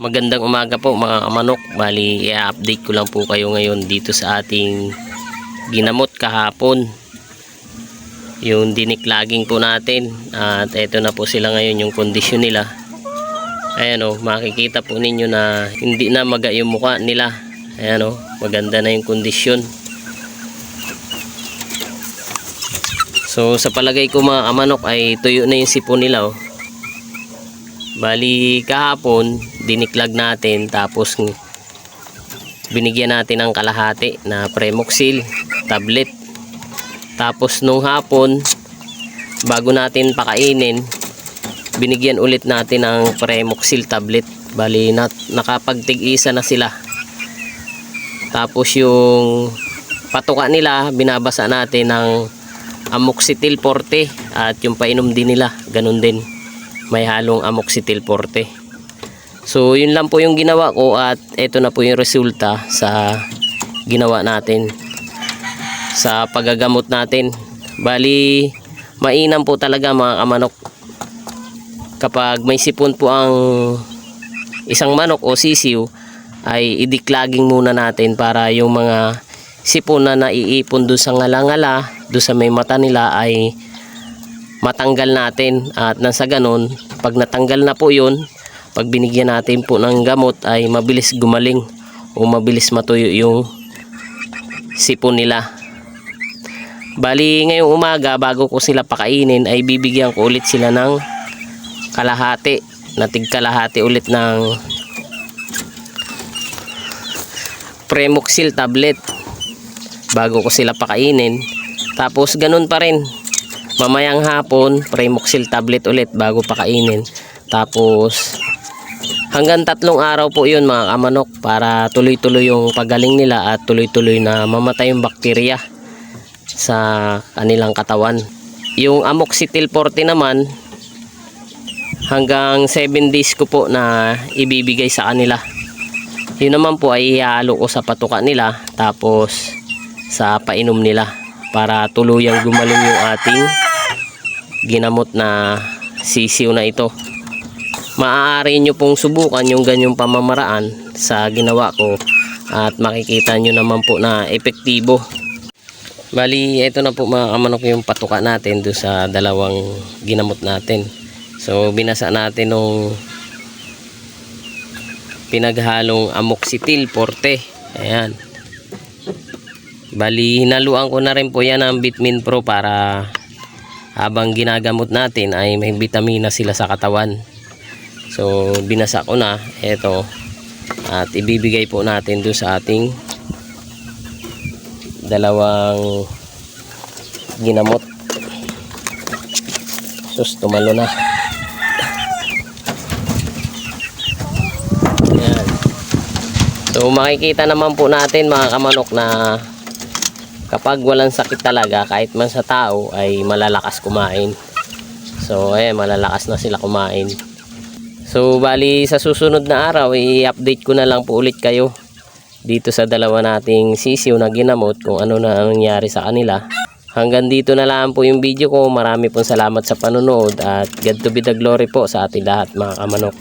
Magandang umaga po mga kamanok. Bali, i-update ko lang po kayo ngayon dito sa ating ginamot kahapon. Yung diniklaging po natin. At eto na po sila ngayon yung kondisyon nila. Ayan o, makikita po ninyo na hindi na maga yung mukha nila. Ayan o, maganda na yung kondisyon. So sa palagay ko mga kamanok ay tuyo na yung sipon nila oh. Bali kahapon diniklag natin tapos binigyan natin ng kalahati na Premoxil tablet. Tapos nung hapon bago natin pakainin binigyan ulit natin ng Premoxil tablet. Bali nat nakapagtig-isa na sila. Tapos yung patuka nila binabasa natin ng amoxicillin forte at yung painom din nila ganun din may halong amoxicillin forte so yun lang po yung ginawa ko at ito na po yung resulta sa ginawa natin sa pagagamot natin. Bali mainam po talaga mga kamanok. Kapag may sipon po ang isang manok o sisiw ay idiklaging muna natin para yung mga sipon na naiipon doon sa ngalangala, doon sa may mata nila ay matanggal natin. At nang sa ganun, pag natanggal na po yun, pag binigyan natin po ng gamot ay mabilis gumaling o mabilis matuyo yung sipon nila. Bali ngayong umaga bago ko sila pakainin ay bibigyan ko ulit sila ng kalahati, natig kalahati ulit ng Premoxil tablet bago ko sila pakainin. Tapos ganun pa rin. Mamayang hapon, Premoxil tablet ulit bago pakainin. Tapos hanggang tatlong araw po yun mga kamanok para tuloy-tuloy yung pagaling nila at tuloy-tuloy na mamatay yung bakterya sa kanilang katawan. Yung amoxicillin forte naman hanggang 7 days ko po na ibibigay sa kanila. Yun naman po ay ihalo ko sa patuka nila tapos sa painom nila para tuluyang gumaling yung ating ginamot na sisiw na ito. Maaari nyo pong subukan yung ganyong pamamaraan sa ginawa ko at makikita nyo naman po na epektibo. Bali, ito na po mga kamanok yung patuka natin do sa dalawang ginamot natin. So, binasa natin nung pinaghalong amoxicillin forte. Ayan. Bali, hinaluan ko na rin po yan ng Vitamin Pro para habang ginagamot natin ay may vitamina sila sa katawan. So, binasa ko na. Ito. At ibibigay po natin doon sa ating dalawang ginamot. Sus, tumalo na. Ayan. So makikita naman po natin mga kamanok na kapag walang sakit talaga kahit man sa tao ay malalakas kumain. So ayan malalakas na sila kumain. So bali sa susunod na araw i-update ko na lang po ulit kayo dito sa dalawa nating sisiw na ginamot kung ano na ang nangyari sa kanila. Hanggang dito na lang po yung video ko. Marami pong salamat sa panonood at God to be the glory po sa ating lahat mga kamanok.